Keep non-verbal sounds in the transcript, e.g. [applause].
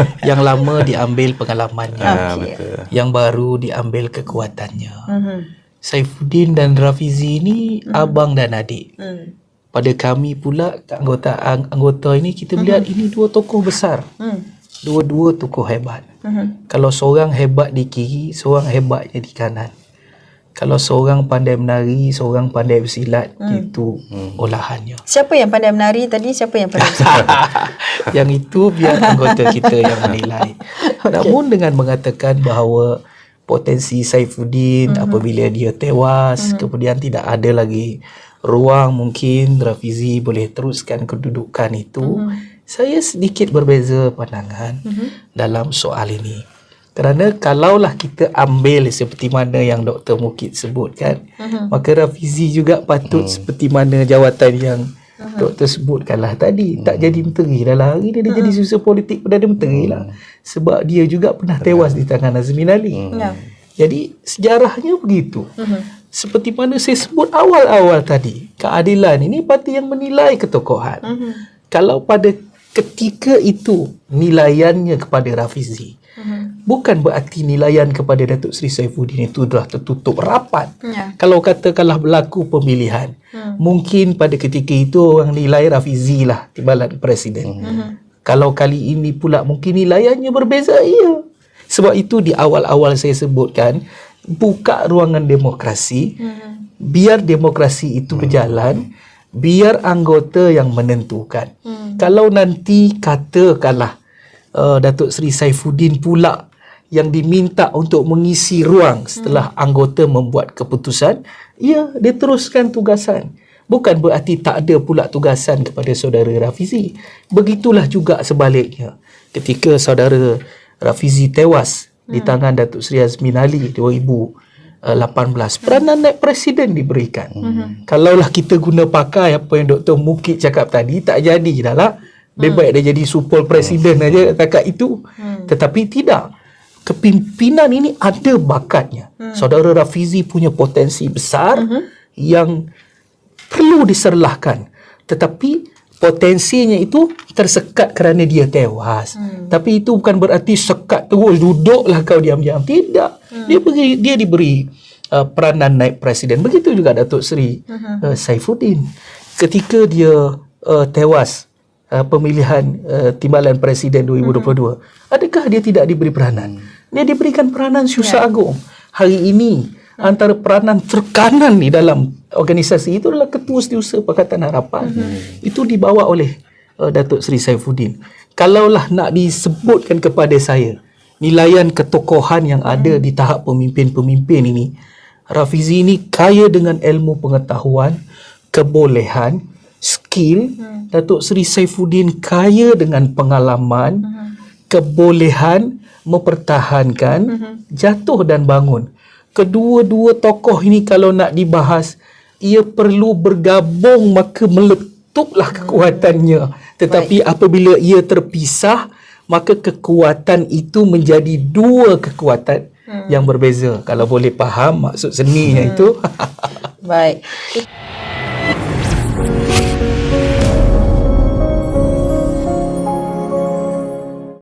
[laughs] yang lama diambil pengalamannya. Ah, betul. Yang baru diambil kekuatannya. Mhm. Saifuddin dan Rafizi ni abang dan adik. Hmm. Pada kami pula anggota ang- anggota ini kita melihat ini dua tokoh besar. Hmm. Dua-dua tokoh hebat. Mhm. Kalau seorang hebat di kiri, seorang hebatnya di kanan. Kalau seorang pandai menari, seorang pandai bersilat, itu olahannya. Siapa yang pandai menari tadi? Siapa yang pandai bersilat? [laughs] yang itu biar anggota kita yang menilai. [laughs] Namun dengan mengatakan bahawa potensi Saifuddin apabila dia tewas, kemudian tidak ada lagi ruang mungkin Rafizi boleh teruskan kedudukan itu, saya sedikit berbeza pandangan dalam soal ini. Kerana kalaulah kita ambil seperti mana yang Dr. Mukid sebutkan, maka Rafizi juga patut seperti mana jawatan yang Doktor sebutkanlah tadi. Tak jadi menteri. Dah lah hari ni dia jadi susah politik Perdana Menteri lah. Sebab dia juga pernah tewas di tangan Azmin Ali. Ya. jadi sejarahnya begitu. Seperti mana saya sebut awal-awal tadi keadilan ini parti yang menilai ketokohan. Kalau pada ketika itu nilaiannya kepada Rafizi bukan berarti nilaian kepada Datuk Seri Saifuddin itu dah tertutup rapat. Ya. kalau katakanlah berlaku pemilihan Hmm. mungkin pada ketika itu orang nilai Rafizi lah timbalan presiden. Kalau kali ini pula mungkin nilaiannya berbeza iya. Sebab itu di awal-awal saya sebutkan buka ruangan demokrasi Hmm. biar demokrasi itu berjalan biar anggota yang menentukan. Kalau nanti katakanlah uh, Datuk Seri Saifuddin pula yang diminta untuk mengisi ruang setelah anggota membuat keputusan, ya dia teruskan tugasan. Bukan berarti tak ada pula tugasan kepada saudara Rafizi. Begitulah juga sebaliknya. Ketika saudara Rafizi tewas di tangan Datuk Seri Azmin Ali 2018, peranan naik presiden diberikan. Kalaulah kita guna pakai apa yang Dr. Mukid cakap tadi, tak jadi dah lah. Lebih baik dia jadi supol presiden aja takat itu. Tetapi tidak. Kepimpinan ini ada bakatnya. Saudara Rafizi punya potensi besar yang perlu diserlahkan. Tetapi potensinya itu tersekat kerana dia tewas. Tapi itu bukan berarti sekat terus duduklah kau diam-diam. Tidak. Dia beri dia diberi uh, peranan naib presiden. Begitu juga Datuk Seri uh, Saifuddin. Ketika dia uh, tewas uh, pemilihan uh, timbalan presiden 2022, adakah dia tidak diberi peranan? Dia diberikan peranan susah agung. Hari ini antara peranan terkanan di dalam organisasi itu adalah Ketua Setiausaha Pakatan Harapan. Itu dibawa oleh uh, Datuk Seri Saifuddin. Kalaulah nak disebutkan kepada saya nilaian ketokohan yang ada di tahap pemimpin-pemimpin ini, Rafizi ini kaya dengan ilmu pengetahuan, kebolehan, skill. Datuk Seri Saifuddin kaya dengan pengalaman, kebolehan mempertahankan jatuh dan bangun. Kedua-dua tokoh ini kalau nak dibahas, ia perlu bergabung maka meletuplah kekuatannya. Tetapi apabila ia terpisah, maka kekuatan itu menjadi dua kekuatan yang berbeza. Kalau boleh faham maksud seninya itu. Baik. [laughs]